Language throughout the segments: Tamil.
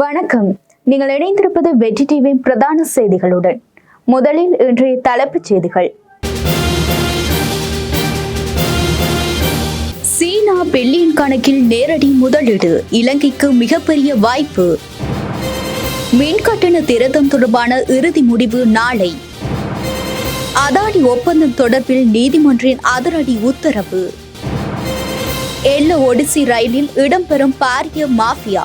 வணக்கம். நீங்கள் இணைந்திருப்பது வெற்றி டிவியின் பிரதான செய்திகளுடன். முதலில் இன்றைய தலைப்புச் செய்திகள். சீனா பில்லியன் கணக்கில் நேரடி முதலீடு இலங்கைக்கு மிகப்பெரிய வாய்ப்பு. மின் கட்டண திருத்தம் தொடர்பான இறுதி முடிவு நாளை. அதானி ஒப்பந்தம் தொடர்பில் நீதிமன்றின் அதிரடி உத்தரவு. எல்ல ஒடிசி ரயிலில் இடம்பெறும் பாரிய மாஃபியா.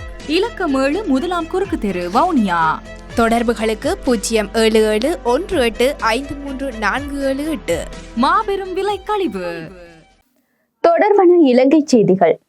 இலக்கம் ஏழு முதலாம் குறுக்கு தெரு வவுனியா. தொடர்புகளுக்கு பூஜ்ஜியம் ஏழு ஏழு ஒன்று எட்டு ஐந்து மூன்று நான்கு ஏழு எட்டு. மாபெரும் விலை கழிவு. தொடர்பான இலங்கை செய்திகள்.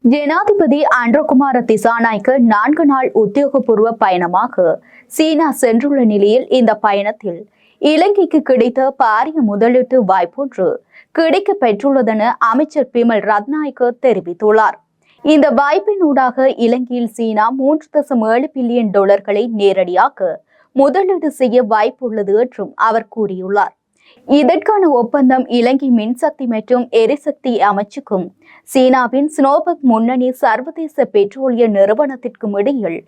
ஜனாதிபதி ஆண்ட்ரோகுமார திசாநாய்க்கு நான்கு நாள் உத்தியோகபூர்வ பயணமாக சீனா சென்றுள்ள நிலையில் இந்த பயணத்தில் இலங்கைக்கு கிடைத்த பாரிய முதலீட்டு வாய்ப்பொன்று கிடைக்க பெற்றுள்ளதென அமைச்சர் பிமல் ரத்நாயக்கு தெரிவித்துள்ளார். இந்த வாய்ப்பினூடாக இலங்கையில் சீனா மூன்று தசம் ஏழு பில்லியன் டாலர்களை நேரடியாக முதலீடு செய்ய வாய்ப்புள்ளது என்றும் அவர் கூறியுள்ளார். இதற்கான ஒப்பந்தம் இலங்கை மின்சக்தி மற்றும் எரிசக்தி அமைச்சுக்கும் சீனாவின் ஸ்னோபக் முன்னணி சர்வதேச பெட்ரோலிய நிறுவனத்திற்கும் இடையில்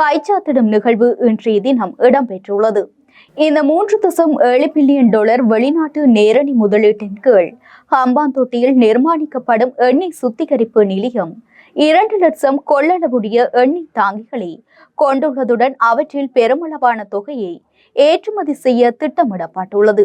காய்ச்சாத்திடும் நிகழ்வு இன்றைய தினம் இடம்பெற்றுள்ளது. இந்த மூன்று தசம் ஏழு பில்லியன் டாலர் வெளிநாட்டு நேரடி முதலீட்டின் கீழ் ஹம்பாந்தோட்டியில் நிர்மாணிக்கப்படும் எண்ணெய் சுத்திகரிப்பு நிலையம். இரண்டு லட்சம் கொள்ளளவுடைய எண்ணெய் தாங்கிகளை கொண்டுள்ளதுடன் அவற்றில் பெருமளவான தொகையை ஏற்றுமதி செய்ய திட்டமிடப்பட்டுள்ளது.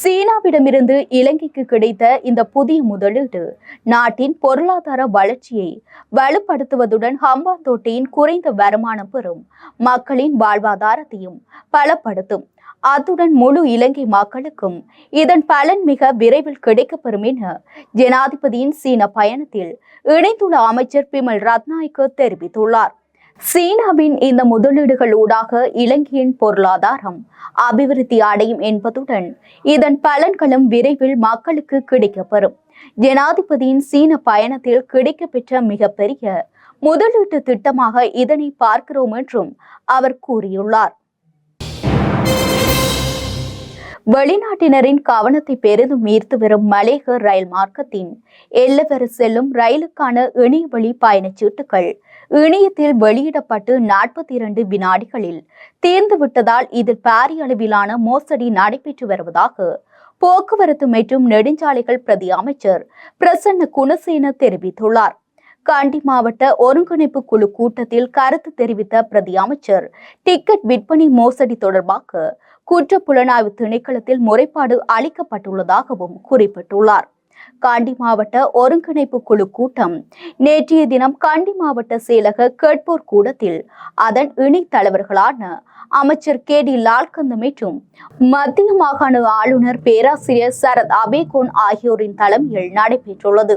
சீனாவிடமிருந்து இலங்கைக்கு கிடைத்த இந்த புதிய முதலீடு நாட்டின் பொருளாதார வளர்ச்சியை வலுப்படுத்துவதுடன் ஹம்பாந்தோட்டையின் குறைந்த வருமானம் பெறும் மக்களின் வாழ்வாதாரத்தையும் பலப்படுத்தும். அத்துடன் முழு இலங்கை மக்களுக்கும் இதன் பலன் மிக விரைவில் கிடைக்கப்பெறும் என ஜனாதிபதியின் சீன பயணத்தில் இணைந்துள்ள அமைச்சர் பிமல் ரத்நாயக்கு தெரிவித்துள்ளார். சீனாவின் இந்த முதலீடுகள் ஊடாக இலங்கையின் பொருளாதாரம் அபிவிருத்தி அடையும் என்பதுடன் இதன் பலன்களும் விரைவில் மக்களுக்கு கிடைக்கப்பெறும். ஜனாதிபதியின் சீன பயணத்தில் கிடைக்கப்பெற்ற மிகப்பெரிய முதலீட்டு திட்டமாக இதனை பார்க்கிறோம் என்றும் அவர் கூறியுள்ளார். வெளிநாட்டினரின் கவனத்தை பெரிதும் ஈர்த்து வரும் மலேக ரயில் மார்க்கத்தின் எல்லவர செல்லும் ரயிலுக்கான இணையவழி பயணச்சீட்டுகள் இணையத்தில் வெளியிடப்பட்டு நாற்பத்தி இரண்டு வினாடிகளில் தீர்ந்துவிட்டதால் இதில் பாரிய அளவிலான மோசடி நடைபெற்று வருவதாக போக்குவரத்து மற்றும் நெடுஞ்சாலைகள் பிரதி அமைச்சர் பிரசன்ன குணசேன தெரிவித்துள்ளார். காண்டி மாவட்ட ஒருங்கிணைப்பு குழு கூட்டத்தில் கருத்து தெரிவித்த பிரதி அமைச்சர் டிக்கெட் விற்பனை மோசடி தொடர்பாக குற்ற புலனாய்வு திணைக்களத்தில் முறைப்பாடு அளிக்கப்பட்டுள்ளதாகவும் குறிப்பிட்டுள்ளார். காண்டி மாவட்ட ஒருங்கிணைப்பு குழு கூட்டம் நேற்றைய தினம் காண்டி மாவட்ட செயலக கேட்போர் கூடத்தில் அதன் இணைத்தலைவர்களான அமைச்சர் கே டி லால்கந்த மற்றும் மத்திய மாகாண ஆளுநர் பேராசிரியர் சரத் அபேகோன் ஆகியோரின் தலைமையில் நடைபெற்றுள்ளது.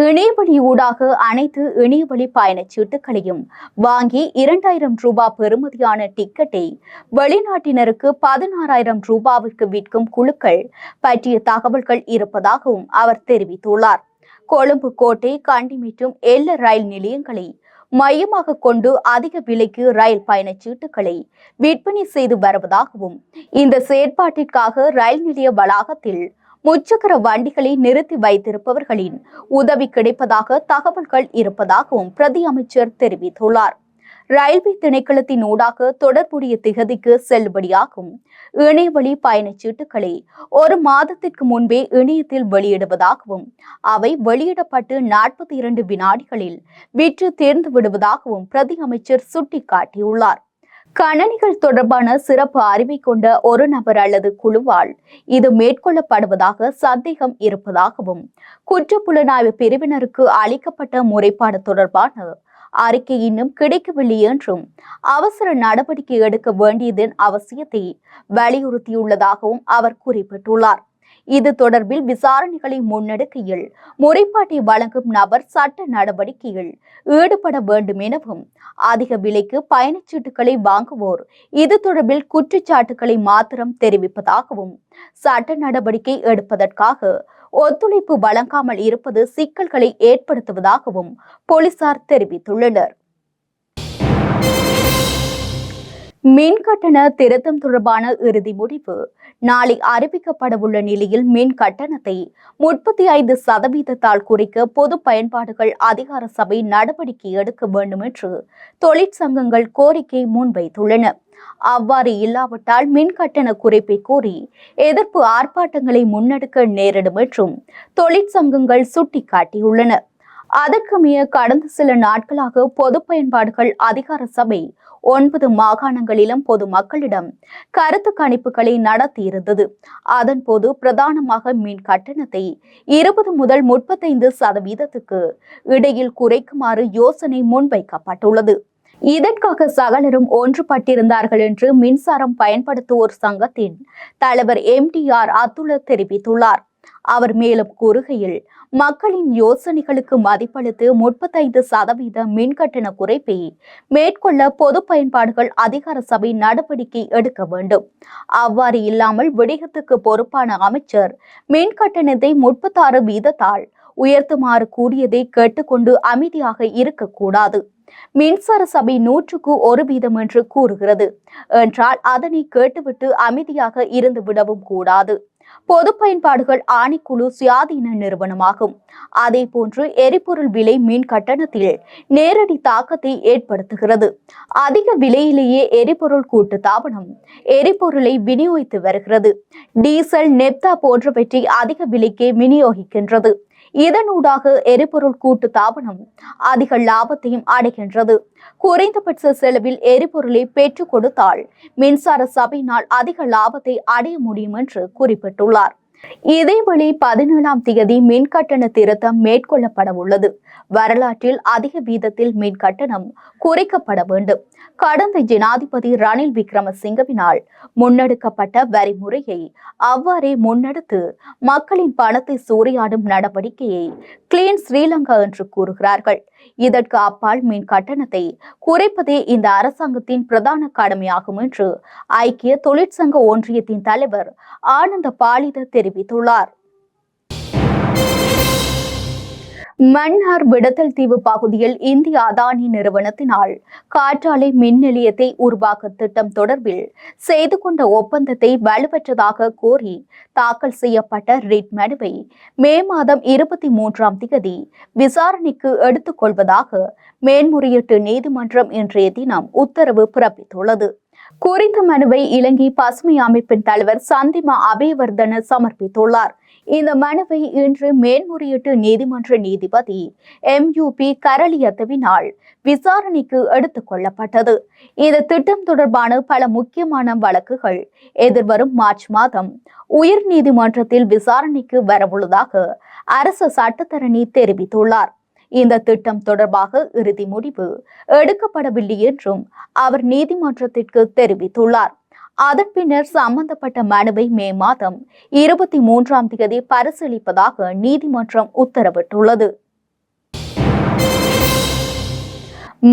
இணையவழி ஊடாக அனைத்து இணையவழி பயணச் சீட்டுகளையும் வாங்கி இரண்டாயிரம் ரூபாய் பெறுமதியான டிக்கெட்டை வெளிநாட்டினருக்கு பதினாறாயிரம் ரூபாவிற்கு விற்கும் குழுக்கள் பற்றிய தகவல்கள் இருப்பதாகவும் அவர் தெரிவித்துள்ளார். கொழும்பு கோட்டை கண்டி மற்றும் எல்ல ரயில் நிலையங்களை மையமாக கொண்டு அதிக விலைக்கு ரயில் பயணச் சீட்டுகளை விற்பனை செய்து வருவதாகவும் இந்த செயற்பாட்டிற்காக ரயில் நிலைய வளாகத்தில் முச்சக்கர வண்டிகளை நிறுத்தி வைத்திருப்பவர்களின் உதவி கிடைப்பதாக தகவல்கள் இருப்பதாகவும் பிரதி அமைச்சர் தெரிவித்துள்ளார். ரயில்வே திணைக்களத்தின் ஊடாக தொடர்புடைய திகதிக்கு செல்லுபடியாகும் இணையவழி பயணச்சீட்டுகளை ஒரு மாதத்திற்கு முன்பே இணையத்தில் வெளியிடுவதாகவும் அவை வெளியிடப்பட்டு நாற்பத்தி இரண்டு வினாடிகளில் விற்று தேர்ந்து விடுவதாகவும் பிரதி அமைச்சர் சுட்டிக்காட்டியுள்ளார். கணனிகள் தொடர்பான சிறப்பு அறிவை கொண்ட ஒரு நபர் அல்லது குழுவால் இது மேற்கொள்ளப்படுவதாக சந்தேகம் இருப்பதாகவும் குற்றப்புலனாய்வு பிரிவினருக்கு அளிக்கப்பட்ட முறைப்பாடு தொடர்பான அறிக்கை இன்னும் கிடைக்கவில்லை என்றும் அவசர நடவடிக்கை எடுக்க வேண்டியதன் அவசியத்தை வலியுறுத்தியுள்ளதாகவும் அவர் குறிப்பிட்டுள்ளார். இது தொடர்பில் விசாரணைகளை முன்னெடுக்கையில் முறைப்பாட்டை வழங்கும் நபர் சட்ட நடவடிக்கையில் ஈடுபட வேண்டும் எனவும் அதிக விலைக்கு பயணச்சீட்டுகளை வாங்குவோர் இது தொடர்பில் குற்றச்சாட்டுகளை மாத்திரம் தெரிவிப்பதாகவும் சட்ட நடவடிக்கை எடுப்பதற்காக ஒத்துழைப்பு வழங்காமல் இருப்பது சிக்கல்களை ஏற்படுத்துவதாகவும் போலீசார் தெரிவித்துள்ளனர். மின் கட்டண திருத்தம் தொடர்பான இறுதி முடிவு நாளை அறிவிக்கப்படவுள்ள நிலையில் மின் கட்டணத்தை முப்பத்தி ஐந்து சதவீதத்தால் குறைக்க பொது பயன்பாடுகள் அதிகார சபை நடவடிக்கை எடுக்க வேண்டும் என்று தொழிற்சங்கங்கள் கோரிக்கை முன்வைத்துள்ளன. அவ்வாறு இல்லாவிட்டால் மின் கட்டண குறைப்பை கோரி எதிர்ப்பு ஆர்ப்பாட்டங்களை முன்னெடுக்க நேரிடும் என்றும் தொழிற்சங்கங்கள் சுட்டிக்காட்டியுள்ளன. அதற்குமே கடந்த சில நாட்களாக பொது பயன்பாடுகள் அதிகார சபை ஒன்பது மாகாணங்களிலும் பொதுமக்களிடம் கருத்து கணிப்புகளை நடத்தியிருந்தது. அதன்போது பிரதானமாக மின் கட்டணத்தை இருபது முதல் முப்பத்தைந்து சதவீதத்துக்கு இடையில் குறைக்குமாறு யோசனை முன்வைக்கப்பட்டுள்ளது. இதற்காக சகலரும் ஒன்றுபட்டிருந்தார்கள் என்று மின்சாரம் பயன்படுத்துவோர் சங்கத்தின் தலைவர் எம் டி ஆர் அத்துல தெரிவித்துள்ளார். அவர் மேலும் கூறுகையில் மக்களின் யோசனைகளுக்கு மதிப்பளித்து முப்பத்தைந்து சதவீத மின்கட்டண குறைப்பை மேற்கொள்ள பொது பயன்பாடுகள் அதிகார சபை நடவடிக்கை எடுக்க வேண்டும். அவ்வாறு இல்லாமல் விடயத்துக்கு பொறுப்பான அமைச்சர் மின் கட்டணத்தை முப்பத்தாறு வீதத்தால் உயர்த்துமாறு கூடியதை கேட்டுக்கொண்டு அமைதியாக இருக்கக்கூடாது. மின்சார சபை நூற்றுக்கு ஒரு வீதம் என்று கூறுகிறது. என்றால் அதனை கேட்டுவிட்டு அமைதியாக இருந்து விடவும் கூடாது. பொது பயன்பாடுகள் ஆணைக்குழு சுயாதீன நிறுவனமாகும். அதே போன்று எரிபொருள் விலை மின் கட்டணத்தில் நேரடி தாக்கத்தை ஏற்படுத்துகிறது. அதிக விலையிலேயே எரிபொருள் கூட்டு தாபனம் எரிபொருளை விநியோகித்து வருகிறது. டீசல் நெப்தா போன்றவற்றை அதிக விலைக்கே விநியோகிக்கின்றது. இதனூடாக எரிபொருள் கூட்டு தாபனம் அதிக லாபத்தையும் அடைகின்றது. குறைந்தபட்ச செலவில் எரிபொருளை பெற்றுக் கொடுத்தால் மின்சார சபையினால் அதிக லாபத்தை அடைய முடியும் என்று குறிப்பிட்டுள்ளார். இதேவழி பதினேழாம் தேதி மின் கட்டண திருத்தம் மேற்கொள்ளப்பட உள்ளது வரலாற்றில் அதிக வீதத்தில் மின் கட்டணம் குறைக்கப்பட வேண்டும். கடந்த ஜனாதிபதி ரணில் விக்ரமசிங்கவினால் முன்னெடுக்கப்பட்ட வரி முறையை அவ்வாறே முன்னெடுத்து மக்களின் பணத்தை சூறையாடும் நடவடிக்கையை கிளீன் ஸ்ரீலங்கா என்று கூறுகிறார்கள். இதற்கு அப்பால் மின் கட்டணத்தை குறைப்பதே இந்த அரசாங்கத்தின் பிரதான கடமையாகும் என்று ஐக்கிய தொழிற்சங்க ஒன்றியத்தின் தலைவர் ஆனந்த பாலித தெரிவித்துள்ளார். மன்னார் விடத்தல் தீவு பகுதியில் இந்திய அதானி நிறுவனத்தினால் காற்றாலை மின் நிலையத்தை உருவாக்க திட்டம் தொடர்பில் செய்து கொண்ட ஒப்பந்தத்தை வலுப்பெற்றதாக கோரி தாக்கல் செய்யப்பட்ட ரிட் மனுவை மே மாதம் இருபத்தி மூன்றாம் தேதி விசாரணைக்கு எடுத்துக் கொள்வதாக மேன்முறையீட்டு நீதிமன்றம் இன்றைய தினம் உத்தரவு பிறப்பித்துள்ளது. குறித்த மனுவை இலங்கை பசுமை அமைப்பின் தலைவர் சந்திமா அபேவர்தன சமர்ப்பித்துள்ளார். இந்த மனுவை இன்று மேன்முறையீட்டு நீதிமன்ற நீதிபதி எம் யூ பி கரளியத்துவினால் விசாரணைக்கு எடுத்துக் கொள்ளப்பட்டது. இந்த திட்டம் தொடர்பான பல முக்கியமான வழக்குகள் எதிர்வரும் மார்ச் மாதம் உயர் நீதிமன்றத்தில் விசாரணைக்கு வரவுள்ளதாக அரசு சட்டத்தரணி தெரிவித்துள்ளார். இந்த திட்டம் தொடர்பாக இறுதி முடிவு எடுக்கப்படவில்லை என்றும் அவர் நீதிமன்றத்திற்கு தெரிவித்துள்ளார். அதன் பின்னர் சம்பந்தப்பட்ட மனுவை மே மாதம் இருபத்தி மூன்றாம் தேதி பரிசீலிப்பதாக நீதிமன்றம் உத்தரவிட்டுள்ளது.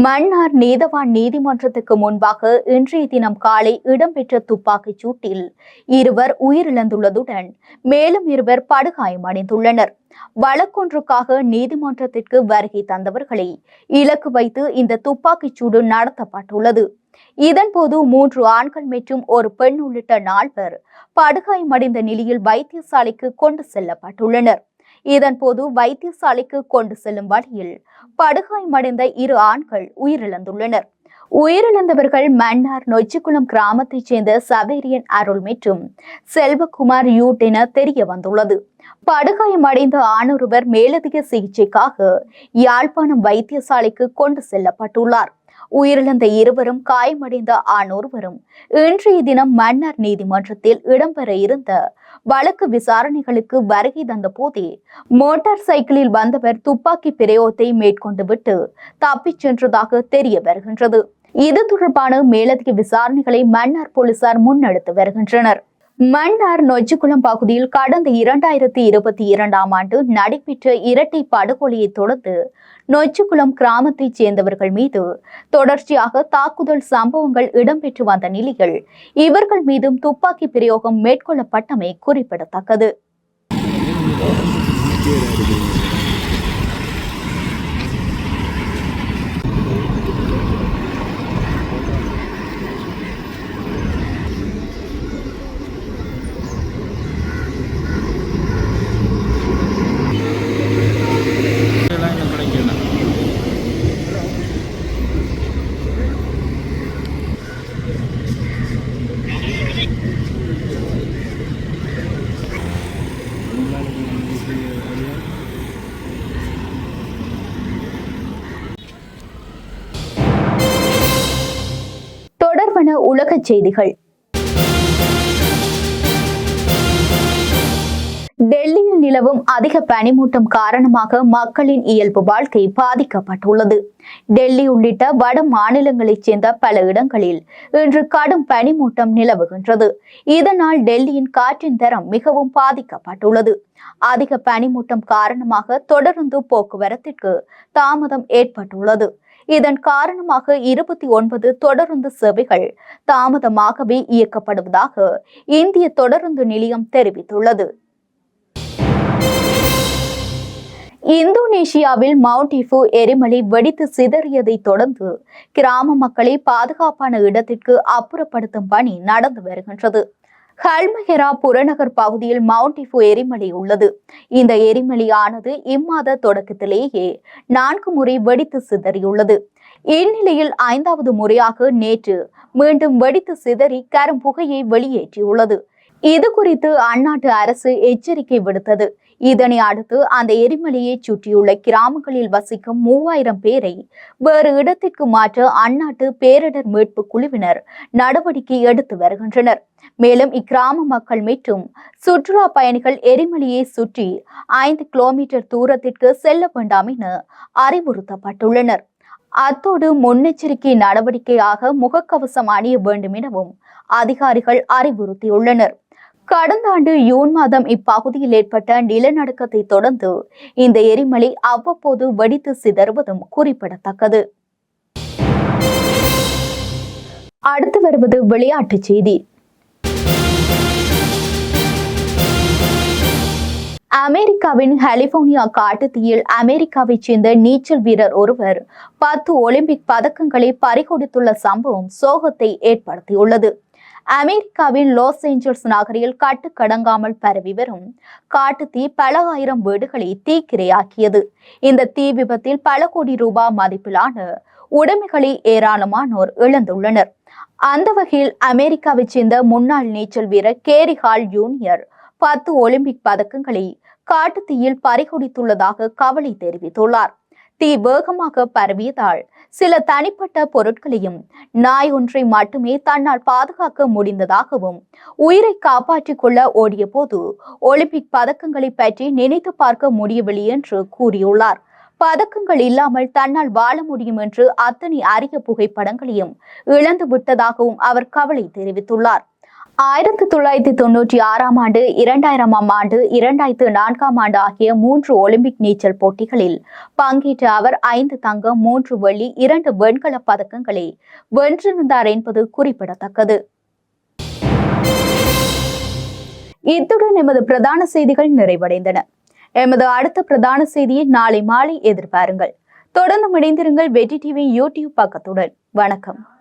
மன்னார் நீதவான் நீதிமன்றத்துக்கு முன்பாக இன்றைய தினம் காலை இடம்பெற்ற துப்பாக்கிச் சூட்டில் இருவர் உயிரிழந்துள்ளதுடன் மேலும் இருவர் படுகாயமடைந்துள்ளனர் வழக்கொன்றுக்காக நீதிமன்றத்திற்கு வருகை தந்தவர்களை இலக்கு வைத்து இந்த துப்பாக்கிச் சூடு நடத்தப்பட்டுள்ளது. இதன்போது மூன்று ஆண்கள் மற்றும் ஒரு பெண் உள்ளிட்ட நால்வர் படுகாயமடைந்த நிலையில் வைத்தியசாலைக்கு கொண்டு செல்லப்பட்டுள்ளனர். இதன்போது வைத்தியசாலைக்கு கொண்டு செல்லும் வழியில் படுகாயமடைந்த இரு ஆண்கள் உயிரிழந்துள்ளனர். உயிரிழந்தவர்கள் மன்னார் நொச்சிக்குளம் கிராமத்தைச் சேர்ந்த சவேரியன் அருள் மற்றும் செல்வகுமார் யூட் என தெரிய வந்துள்ளது படுகாயமடைந்த ஆணொருவர் மேலதிக சிகிச்சைக்காக யாழ்ப்பாணம் வைத்தியசாலைக்கு கொண்டு செல்லப்பட்டுள்ளார். உயிரிழந்த இருவரும் காயமடைந்த ஆணொருவரும் இன்றைய தினம் மன்னார் நீதிமன்றத்தில் இடம்பெற இருந்த வழக்கு விசாரணைகளுக்கு வருகை தந்த போதே மோட்டார் சைக்கிளில் வந்தவர் துப்பாக்கி பிரயோகத்தை மேற்கொண்டு விட்டு தப்பிச் சென்றதாக தெரிய வருகின்றது. இது தொடர்பான மேலதிக விசாரணைகளை மன்னார் போலீசார் முன்னெடுத்து வருகின்றனர். மன்னார் நொச்சிக்குளம் பகுதியில் கடந்த இரண்டாயிரத்தி இருபத்தி இரண்டாம் ஆண்டு நடைபெற்ற இரட்டை படுகொலையை தொடர்ந்து நொச்சிக்குளம் கிராமத்தைச் சேர்ந்தவர்கள் மீது தொடர்ச்சியாக தாக்குதல் சம்பவங்கள் இடம்பெற்று வந்த நிலையில் இவர்கள் மீதும் துப்பாக்கி பிரயோகம் மேற்கொள்ளப்பட்டமை குறிப்பிடத்தக்கது. தொடர்பன உலகச் செய்திகள். டெல்லியில் நிலவும் அதிக பனிமூட்டம் காரணமாக மக்களின் இயல்பு வாழ்க்கை பாதிக்கப்பட்டுள்ளது. டெல்லி உள்ளிட்ட வட மாநிலங்களைச் சேர்ந்த பல இடங்களில் இன்று கடும் பனிமூட்டம் நிலவுகின்றது. இதனால் டெல்லியின் காற்றின் தரம் மிகவும் பாதிக்கப்பட்டுள்ளது. அதிக பனிமூட்டம் காரணமாக தொடர்ந்து போக்குவரத்திற்கு தாமதம் ஏற்பட்டுள்ளது. இதன் காரணமாக இருபத்தி ஒன்பது தொடருந்து சேவைகள் தாமதமாகவே இயக்கப்படுவதாக இந்திய தொடருந்து நிலையம் தெரிவித்துள்ளது. இந்தோனேஷியாவில் மவுண்ட் இஃபு எரிமலை வெடித்து சிதறியதை தொடர்ந்து கிராம மக்களை பாதுகாப்பான இடத்திற்கு அப்புறப்படுத்தும் பணி நடந்து வருகின்றது. ஹல்மஹெரா புறநகர் பகுதியில் மவுண்ட் இஃபு எரிமலை உள்ளது. இந்த எரிமலையானது இம்மாத தொடக்கத்திலேயே நான்கு முறை வெடித்து சிதறியுள்ளது. இந்நிலையில் ஐந்தாவது முறையாக நேற்று மீண்டும் வெடித்து சிதறி கரும் புகையை வெளியேற்றியுள்ளது. இது குறித்து அந்நாட்டு அரசு எச்சரிக்கை விடுத்தது. இதனை அடுத்து அந்த எரிமலையை சுற்றியுள்ள கிராமங்களில் வசிக்கும் மூவாயிரம் பேரை வேறு இடத்திற்கு மாற்ற அந்நாட்டு பேரிடர் மீட்பு குழுவினர் நடவடிக்கை எடுத்து வருகின்றனர். மேலும் இக்கிராம மக்கள் மற்றும் சுற்றுலா பயணிகள் எரிமலையை சுற்றி ஐந்து கிலோமீட்டர் தூரத்திற்கு செல்ல வேண்டாம் என அறிவுறுத்தப்பட்டுள்ளனர். அத்தோடு முன்னெச்சரிக்கை நடவடிக்கையாக முகக்கவசம் அணிய வேண்டும் எனவும் அதிகாரிகள் அறிவுறுத்தியுள்ளனர். கடந்த ஆண்டு ஜூன் மாதம் இப்பகுதியில் ஏற்பட்ட நிலநடுக்கத்தை தொடர்ந்து இந்த எரிமலை அவ்வப்போது வெடித்து சிதறுவதும் குறிப்பிடத்தக்கது. அடுத்து வருவது விளையாட்டுச் செய்தி. அமெரிக்காவின் கலிபோர்னியா காட்டுத்தீயில் அமெரிக்காவைச் சேர்ந்த நீச்சல் வீரர் ஒருவர் பத்து ஒலிம்பிக் பதக்கங்களை பறிகொடுத்துள்ள சம்பவம் சோகத்தை ஏற்படுத்தியுள்ளது. அமெரிக்காவின் லாஸ் ஏஞ்சல்ஸ் நகரில் கட்டுக்கடங்காமல் பரவி வரும் காட்டுத்தீ பல ஆயிரம் வீடுகளை தீக்கிரையாக்கியது இந்த தீ விபத்தில் பல கோடி ரூபாய் மதிப்பிலான உடைமைகளை ஏராளமானோர் இழந்துள்ளனர். அந்த வகையில் அமெரிக்காவைச் சேர்ந்த முன்னாள் நீச்சல் வீரர் கேரி ஹால் ஜூனியர் பத்து ஒலிம்பிக் பதக்கங்களை காட்டுத்தீயில் பறிகொடித்துள்ளதாக கவலை தெரிவித்துள்ளார். தீ வேகமாக பரவியதால் சில தனிப்பட்ட பொருட்களையும் நாய் ஒன்றை மட்டுமே தன்னால் பாதுகாக்க முடிந்ததாகவும் உயிரை காப்பாற்றிக் கொள்ள ஓடிய போது ஒலிம்பிக் பதக்கங்களை பற்றி நினைத்து பார்க்க முடியவில்லை என்று கூறியுள்ளார். பதக்கங்கள் இல்லாமல் தன்னால் வாழ முடியும் என்று அத்தனை அரிய புகைப்படங்களையும் இழந்து விட்டதாகவும் அவர் கவலை தெரிவித்துள்ளார். ஆயிரத்தி தொள்ளாயிரத்தி தொண்ணூற்றி ஆறாம் ஆண்டு இரண்டாயிரமாம் ஆண்டு இரண்டாயிரத்து நான்காம் ஆண்டு ஆகிய மூன்று ஒலிம்பிக் நீச்சல் போட்டிகளில் பங்கேற்ற அவர் ஐந்து தங்கம் மூன்று வெள்ளி இரண்டு வெண்கல பதக்கங்களை வென்றிருந்தார் என்பது குறிப்பிடத்தக்கது. இத்துடன் எமது பிரதான செய்திகள் நிறைவடைந்தன. எமது அடுத்த பிரதான செய்தியை நாளை மாலை எதிர்பாருங்கள். தொடர்ந்து இணைந்திருங்கள் வெற்றி டிவி யூடியூப் பக்கத்துடன். வணக்கம்.